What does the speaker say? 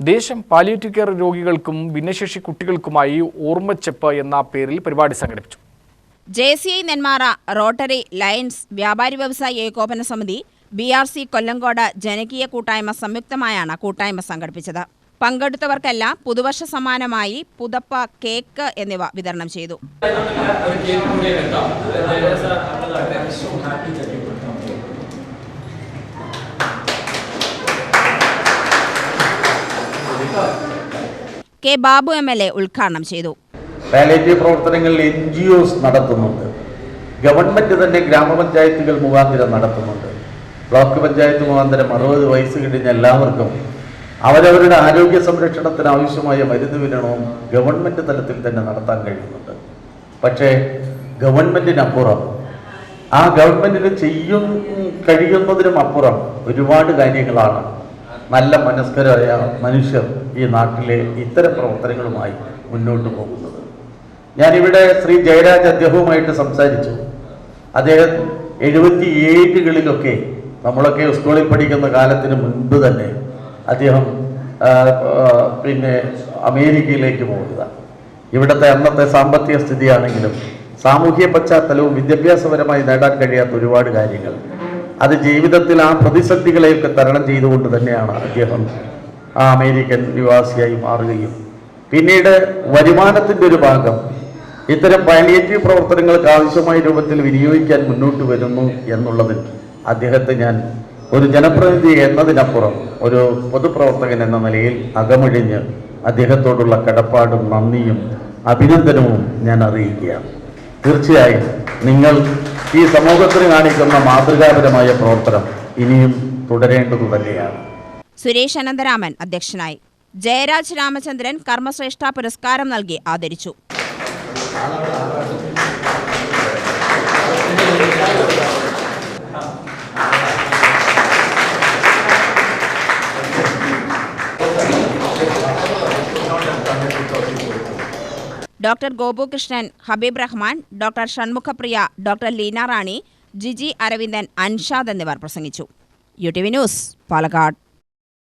ദേശം palliative care രോഗികൾക്കും ഭിന്നശേഷി കുട്ടികൾക്കുമായി ഓർമ്മച്ചെപ്പ് എന്ന പേരിൽ പരിപാടി സംഘടിപ്പിച്ചു. J C I Nenmara Rotary Lions വ്യാപാരി വ്യവസായി ഏകോപന സമിതി ബി ആർ സി കൊല്ലങ്കോട് ജനകീയ കൂട്ടായ്മ സംയുക്തമായാണ് കൂട്ടായ്മ സംഘടിപ്പിച്ചത്. പങ്കെടുത്തവർക്കെല്ലാം പുതുവർഷ സമ്മാനമായി പുതപ്പ കേക്ക് എന്നിവ വിതരണം ചെയ്തു. K Babu M L A ഉദ്ഘാടനം ചെയ്തു. പ്രവർത്തനങ്ങളിൽ എൻ ജി ഒസ് നടത്തുന്നുണ്ട്. ഗവൺമെന്റ് തന്നെ ഗ്രാമപഞ്ചായത്തുകൾ മുഖാന്തരം നടത്തുന്നുണ്ട്. ബ്ലോക്ക് പഞ്ചായത്ത് മുഖാന്തരം അറുപത് വയസ്സ് കഴിഞ്ഞ എല്ലാവർക്കും അവരവരുടെ ആരോഗ്യ സംരക്ഷണത്തിന് ആവശ്യമായ മരുന്ന് വിതരണവും ഗവൺമെന്റ് തലത്തിൽ തന്നെ നടത്താൻ കഴിയുന്നുണ്ട്. പക്ഷേ ഗവൺമെന്റിനപ്പുറം ആ ഗവൺമെന്റിന് ചെയ്യും കഴിയുന്നതിനും അപ്പുറം ഒരുപാട് കാര്യങ്ങളാണ് നല്ല മനസ്കരായ മനുഷ്യർ ഈ നാട്ടിലെ ഇത്തരം പ്രവർത്തനങ്ങളുമായി മുന്നോട്ട് പോകുന്നത്. ഞാനിവിടെ ശ്രീ ജയരാജ് അദ്ദേഹവുമായിട്ട് സംസാരിച്ചു. അദ്ദേഹം എഴുപത്തി ഏഴുകളിലൊക്കെ നമ്മളൊക്കെ സ്കൂളിൽ പഠിക്കുന്ന കാലത്തിന് മുൻപ് തന്നെ അദ്ദേഹം പിന്നെ അമേരിക്കയിലേക്ക് പോകുക ഇവിടുത്തെ അന്നത്തെ സാമ്പത്തിക സ്ഥിതിയാണെങ്കിലും സാമൂഹ്യ പശ്ചാത്തലവും വിദ്യാഭ്യാസപരമായി നേടാൻ കഴിയാത്ത ഒരുപാട് കാര്യങ്ങൾ അത് ജീവിതത്തിൽ ആ പ്രതിസന്ധികളെയൊക്കെ തരണം ചെയ്തുകൊണ്ട് തന്നെയാണ് അദ്ദേഹം ആ അമേരിക്കൻ നിവാസിയായി മാറുകയും. പിന്നീട് വരുമാനത്തിന്റെ ഒരു ഭാഗം. ഇത്തരം പാലിയേറ്റീവ് പ്രവർത്തനങ്ങൾക്ക് ആവശ്യമായ രൂപത്തിൽ വിനിയോഗിക്കാൻ മുന്നോട്ട് വരുന്നു എന്നുള്ളതിൽ അദ്ദേഹത്തെ ഞാൻ ഒരു ജനപ്രതിനിധി എന്നതിനപ്പുറം ഒരു പൊതുപ്രവർത്തകൻ എന്ന നിലയിൽ അകമഴിഞ്ഞ് അദ്ദേഹത്തോടുള്ള കടപ്പാടും നന്ദിയും അഭിനന്ദനവും ഞാൻ അറിയിക്കുകയാണ്. തീർച്ചയായും നിങ്ങൾ ഈ സമൂഹത്തിന് കാണിക്കുന്ന മാതൃകാപരമായ പ്രവർത്തനം ഇനിയും തുടരേണ്ടതു തന്നെയാണ്. സുരേഷ് അനന്തരാമൻ അധ്യക്ഷനായി. ജയരാജ് രാമചന്ദ്രൻ കർമ്മശ്രേഷ്ഠ പുരസ്കാരം നൽകി ആദരിച്ചു. Doctor Gopukrishnan Habeeb Rahman doctor Shanmukhapriya doctor Leena Rani Jiji Aravindan Anshad എന്നിവർ പ്രസംഗിച്ചു. U T V news Palakkad.